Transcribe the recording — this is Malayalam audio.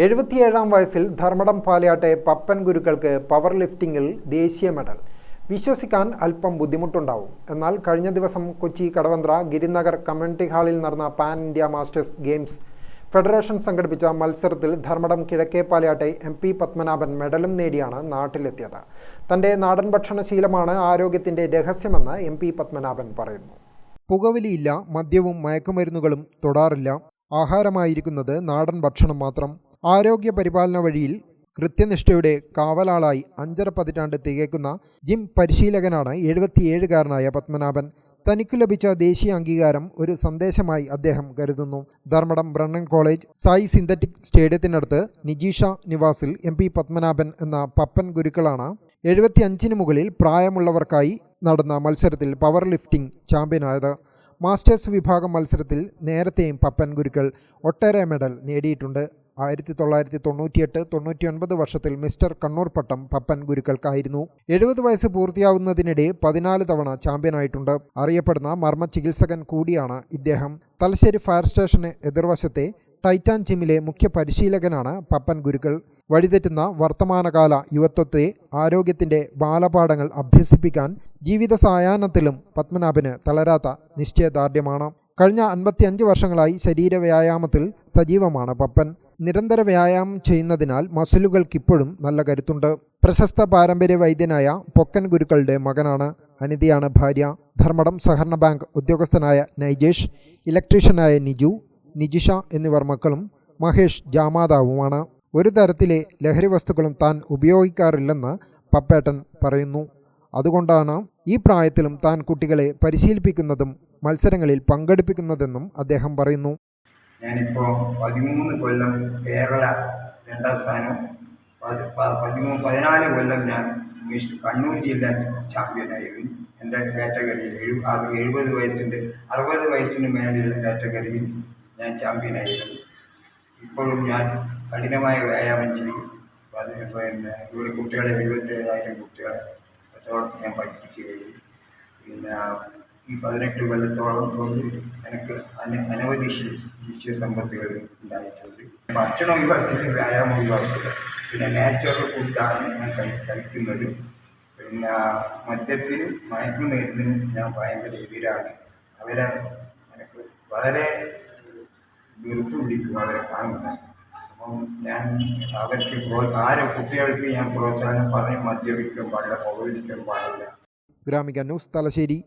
എഴുപത്തിയേഴാം വയസ്സിൽ ധർമ്മടം പാലയാട്ടെ പപ്പൻ ഗുരുക്കൾക്ക് പവർ ലിഫ്റ്റിംഗിൽ ദേശീയ മെഡൽ വിശ്വസിക്കാൻ അല്പം ബുദ്ധിമുട്ടുണ്ടാവും. എന്നാൽ കഴിഞ്ഞ ദിവസം കൊച്ചി കടവന്ത്ര ഗിരിനഗർ കമ്മ്യൂണിറ്റി ഹാളിൽ നടന്ന pan India masters games federation സംഘടിപ്പിച്ച മത്സരത്തിൽ ധർമ്മടം കിഴക്കേ പാലയാട്ടെ എം പി പത്മനാഭൻ മെഡലും നേടിയാണ് നാട്ടിലെത്തിയത്. തന്റെ നാടൻ ഭക്ഷണശീലമാണ് ആരോഗ്യത്തിന്റെ രഹസ്യമെന്ന് എം പി പത്മനാഭൻ പറയുന്നു. പുകവലിയില്ല മദ്യവും മയക്കുമരുന്നുകളും തൊടാറില്ല ആഹാരമായിരിക്കുന്നത് നാടൻ ഭക്ഷണം മാത്രം ആരോഗ്യ പരിപാലന വഴിയിൽ കൃത്യനിഷ്ഠയുടെ കാവലാളായി അഞ്ചര പതിറ്റാണ്ട് തികയ്ക്കുന്ന ജിം പരിശീലകനാണ് എഴുപത്തിയേഴുകാരനായ പത്മനാഭൻ. തനിക്കു ലഭിച്ച ദേശീയ അംഗീകാരം ഒരു സന്ദേശമായി അദ്ദേഹം കരുതുന്നു. Dharmadam Brennen college Sai synthetic സ്റ്റേഡിയത്തിനടുത്ത് നിജീഷ നിവാസിൽ എം പി പത്മനാഭൻ എന്ന പപ്പൻ ഗുരുക്കളാണ് എഴുപത്തിയഞ്ചിന് മുകളിൽ പ്രായമുള്ളവർക്കായി നടന്ന മത്സരത്തിൽ പവർ ലിഫ്റ്റിംഗ് ചാമ്പ്യനായത് മാസ്റ്റേഴ്സ് വിഭാഗം മത്സരത്തിൽ നേരത്തെയും പപ്പൻ ഗുരുക്കൾ ഒട്ടേറെ മെഡൽ നേടിയിട്ടുണ്ട്. ആയിരത്തി തൊള്ളായിരത്തി തൊണ്ണൂറ്റിയെട്ട് തൊണ്ണൂറ്റിയൊൻപത് വർഷത്തിൽ മിസ്റ്റർ കണ്ണൂർ പട്ടം പപ്പൻ ഗുരുക്കൾക്കായിരുന്നു. എഴുപത് വയസ്സ് പൂർത്തിയാവുന്നതിനിടെ പതിനാല് തവണ ചാമ്പ്യനായിട്ടുണ്ട്. അറിയപ്പെടുന്ന മർമ്മ ചികിത്സകൻ കൂടിയാണ് ഇദ്ദേഹം. തലശ്ശേരി ഫയർ സ്റ്റേഷന് എതിർവശത്തെ ടൈറ്റാൻ ജിമ്മിലെ മുഖ്യ പരിശീലകനാണ് പപ്പൻ ഗുരുക്കൾ. വഴിതെറ്റുന്ന വർത്തമാനകാല യുവത്വത്തെ ആരോഗ്യത്തിന്റെ ബാലപാഠങ്ങൾ അഭ്യസിപ്പിക്കാൻ ജീവിത സായാഹ്നത്തിലും പത്മനാഭന് തളരാത്ത നിശ്ചയദാർഢ്യമാണ്. കഴിഞ്ഞ അൻപത്തിയഞ്ച് വർഷങ്ങളായി ശരീര വ്യായാമത്തിൽ സജീവമാണ് പപ്പൻ. നിരന്തര വ്യായാമം ചെയ്യുന്നതിനാൽ മസിലുകൾക്ക് ഇപ്പോഴും നല്ല കരുത്തുണ്ട്. പ്രശസ്ത പാരമ്പര്യ വൈദ്യനായ പൊക്കൻ ഗുരുക്കളുടെ മകനാണ് അനിതയാണ് ഭാര്യ. ധർമ്മടം സഹകരണ ബാങ്ക് ഉദ്യോഗസ്ഥനായ നൈജേഷ് ഇലക്ട്രീഷ്യനായ നിജു നിജിഷ എന്നിവർ മക്കളും മഹേഷ് ജാമാതാവുമാണ്. ഒരു തരത്തിലെ ലഹരി വസ്തുക്കളും താൻ ഉപയോഗിക്കാറില്ലെന്ന് പപ്പേട്ടൻ പറയുന്നു. അതുകൊണ്ടാണ് ഈ പ്രായത്തിലും താൻ കുട്ടികളെ പരിശീലിപ്പിക്കുന്നതും മത്സരങ്ങളിൽ പങ്കെടുപ്പിക്കുന്നതെന്നും അദ്ദേഹം പറയുന്നു. ഞാനിപ്പോൾ പതിമൂന്ന് കൊല്ലം കേരള രണ്ടാം സ്ഥാനം പതി- പതിമൂന്ന് പതിനാല് കൊല്ലം ഞാൻ ഇംഗ്ലീഷ് കണ്ണൂർ ജില്ല ചാമ്പ്യനായിരുന്നു എന്റെ കാറ്റഗറിയിൽ എഴു എഴുപത് വയസ്സിന്റെ അറുപത് വയസ്സിന് മേലെയുള്ള കാറ്റഗറിയിൽ ഞാൻ ചാമ്പ്യനായിരുന്നു ഇപ്പോഴും ഞാൻ കഠിനമായ വ്യായാമം ചെയ്യും. പിന്നെ ഇവിടെ കുട്ടികളെ എഴുപത്തേഴായിരം കുട്ടികളെ ത്തോളം ഞാൻ പഠിപ്പിച്ചു കഴിഞ്ഞു. പിന്നെ ഈ പതിനെട്ട് കൊല്ലത്തോളം കൊണ്ട് എനിക്ക് അന അനവധി ശി- ശിഷ്യ സമ്പത്തുകൾ ഉണ്ടായിട്ടുണ്ട്. ഭക്ഷണം ഒഴിവാക്കില്ല വ്യായാമം ഒഴിവാക്കില്ല പിന്നെ നാച്ചുറൽ ഫുഡാണ് ഞാൻ കഴി കഴിക്കുന്നത്. പിന്നെ മദ്യത്തിനും മയക്കുമരുന്നിനും ഞാൻ ഭയങ്കര എതിരാണ്. അവരെ എനിക്ക് വളരെ വെറുപ്പ് പിടിക്കും അവരെ കാണുന്നത്. അപ്പം ഞാൻ അവർക്ക് ആരും കുട്ടികൾക്ക് ഞാൻ പ്രോത്സാഹനം പറഞ്ഞ് മദ്യപിക്കാൻ പാടില്ല പുകവലിക്കാൻ പാടില്ല. ഗ്രാമിക ന്യൂസ് തലശ്ശേരി.